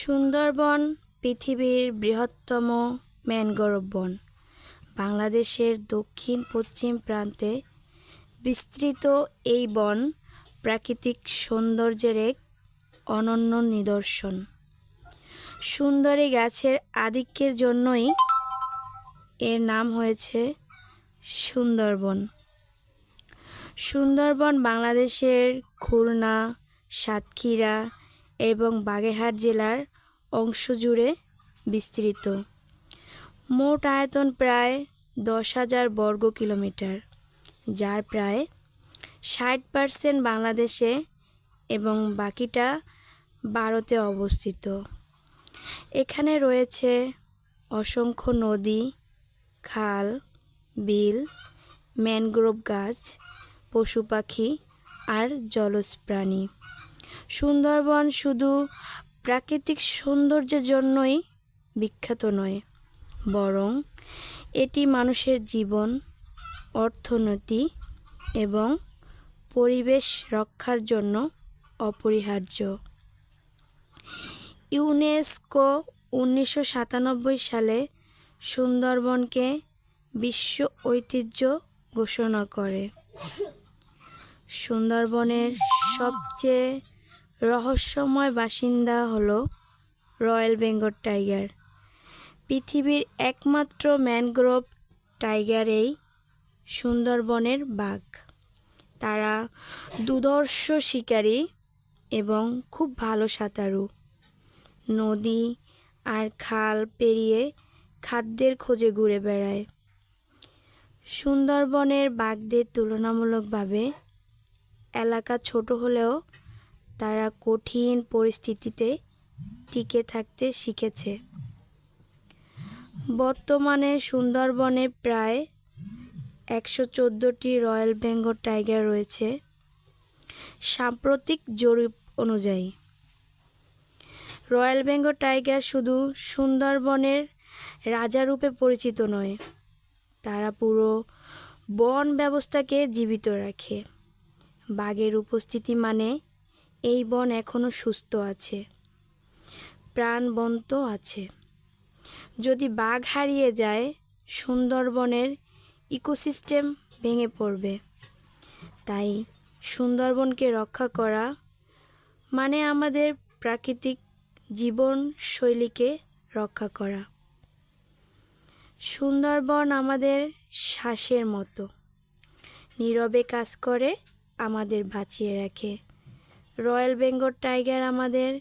সুন্দরবন পৃথিবীর বৃহত্তম ম্যানগ্রোভ বন। বাংলাদেশের দক্ষিণ পশ্চিম প্রান্তে বিস্তৃত এই বন প্রাকৃতিক সৌন্দর্যের এক অনন্য নিদর্শন। সুন্দরী গাছের আধিক্যের জন্যই এর নাম হয়েছে সুন্দরবন। সুন্দরবন বাংলাদেশের খুলনা, সাতক্ষীরা এবং বাগেরহাট জেলার অংশ জুড়ে বিস্তৃত। মোট আয়তন প্রায় দশ হাজার বর্গ কিলোমিটার, যার প্রায় ষাট পার্সেন্ট বাংলাদেশে এবং বাকিটা ভারতে অবস্থিত। এখানে রয়েছে অসংখ্য নদী, খাল, বিল, ম্যানগ্রোভ গাছ, পশু পাখি আর জলজ প্রাণী। সুন্দরবন শুধু প্রাকৃতিক সৌন্দর্যের জন্যই বিখ্যাত নয়, বরং এটি মানুষের জীবন, অর্থনীতি এবং পরিবেশ রক্ষার জন্য অপরিহার্য। ইউনেস্কো উনিশশো সাতানব্বই সালে সুন্দরবনকে বিশ্ব ঐতিহ্য ঘোষণা করে। সুন্দরবনের সবচেয়ে রহস্যময় বাসিন্দা হল রয়্যাল বেঙ্গল টাইগার। পৃথিবীর একমাত্র ম্যানগ্রোভ টাইগার এই সুন্দরবনের বাঘ। তারা দুর্ধর্ষ শিকারী এবং খুব ভালো সাঁতারু। নদী আর খাল পেরিয়ে খাদ্যের খোঁজে ঘুরে বেড়ায়। সুন্দরবনের বাঘদের তুলনামূলকভাবে এলাকা ছোট হলেও তারা কঠিন পরিস্থিতিতে টিকে থাকতে শিখেছে। বর্তমানে সুন্দরবনে প্রায় একশো চোদ্দোটি রয়্যাল বেঙ্গল টাইগার রয়েছে সাম্প্রতিক জরিপ অনুযায়ী। রয়্যাল বেঙ্গল টাইগার শুধু সুন্দরবনের রাজারূপে পরিচিত নয়, তারা পুরো বন ব্যবস্থাকে জীবিত রাখে। বাঘের উপস্থিতি মানে এই বন এখনও সুস্থ আছে। প্রাণবন্ত আছে। যদি বাঘ হারিয়ে যায়, সুন্দরবনের ইকোসিস্টেম ভেঙে পড়বে। তাই সুন্দরবনকে রক্ষা করা মানে আমাদের প্রাকৃতিক জীবনশৈলীকে রক্ষা করা। সুন্দরবন আমাদের শ্বাসের মতো। নীরবে কাজ করে, আমাদের বাঁচিয়ে রাখে। রয়্যাল বেঙ্গল টাইগার আমাদের